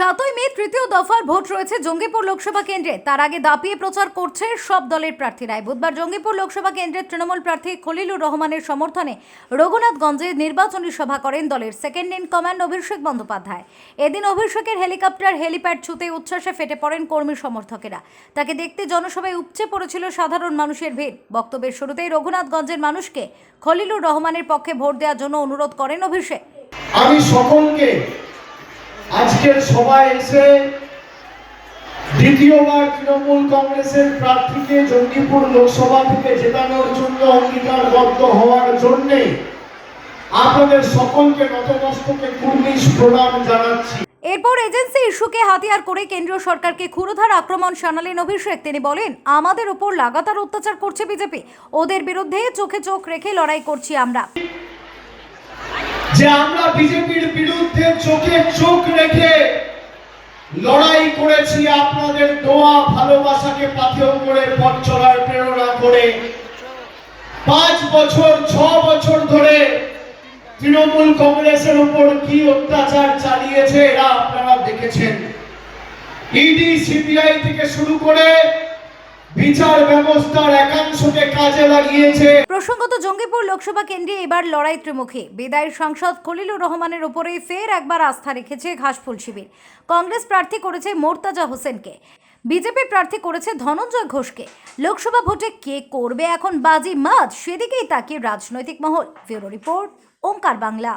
সাতই মে তৃতীয় দফার ভোট রয়েছে জঙ্গিপুর লোকসভা কেন্দ্রে। তার আগে দাপিয়ে প্রচার করছে সব দলের প্রার্থীরাই বুধবার জঙ্গিপুর লোকসভা কেন্দ্রের তৃণমূল প্রার্থী খলিলুর রহমানের সমর্থনে রঘুনাথগঞ্জে নির্বাচনী সভা করেন দলের second in command Abhishek Bandyopadhyay. এদিন অভিষেকের হেলিকপ্টার, হেলিপ্যাড ছুতে উচ্ছ্বাসে ফেটে পড়েন কর্মী সমর্থকেরা। তাকে দেখতে জনসভায় উপচে পড়েছিল সাধারণ মানুষের ভিড়। বক্তব্যের শুরুতেই রঘুনাথগঞ্জের মানুষকে খলিলুর রহমানের পক্ষে ভোট দেওয়ার জন্য অনুরোধ করেন অভিষেক। আমি সকলকে আজকের সভায় এসে দ্বিতীয়বার তৃণমূল কংগ্রেসের প্রার্থীকে জঙ্গিপুর লোকসভা থেকে জেতানোর জন্য অঙ্গীকারবদ্ধ হওয়ার জন্যে আপনাদের সকলকে নতমস্তকে কুর্নিশ প্রণাম জানাচ্ছি। এরপর এজেন্সি ইস্যুকে হাতিয়ার করে কেন্দ্রীয় সরকারকে ক্ষুরধার আক্রমণ শানালেন অভিষেক। তিনি বলেন, আমাদের উপর লাগাতার অত্যাচার করছে বিজেপি। ওদের বিরুদ্ধে চোখে চোখ রেখে লড়াই করছি আমরা। যে আমরা বিজেপির বিরুদ্ধে চোখে চোখ রেখে লড়াই করেছি, আপনাদের দোয়া, ভালোবাসাকে পাথেয় করে, পথ চলার প্রেরণা করে। পাঁচ বছর, ছ বছর ধরে তৃণমূল কংগ্রেসের উপর কি অত্যাচার চালিয়েছে এরা আপনারা দেখেছেন। ইডি, সিবিআই থেকে শুরু করে বিচার ব্যবস্থার কাজে লাগিয়েছে। প্রসঙ্গত, জঙ্গিপুর লোকসভা কেন্দ্রে এবার লড়াই ত্রিমুখী। বিদায়ী সাংসদ খলিলুর রহমানের উপরেই ফের একবার আস্থা রেখেছে ঘাসফুল শিবির। কংগ্রেস প্রার্থী করেছে মোর্তাজা হোসেনকে। বিজেপি প্রার্থী করেছে ধনঞ্জয় ঘোষকে। লোকসভা ভোটে কে করবে এখন বাজি মাত সেদিকেই তাকিয়ে রাজনৈতিক মহল। Bureau report, Omkar Bangla.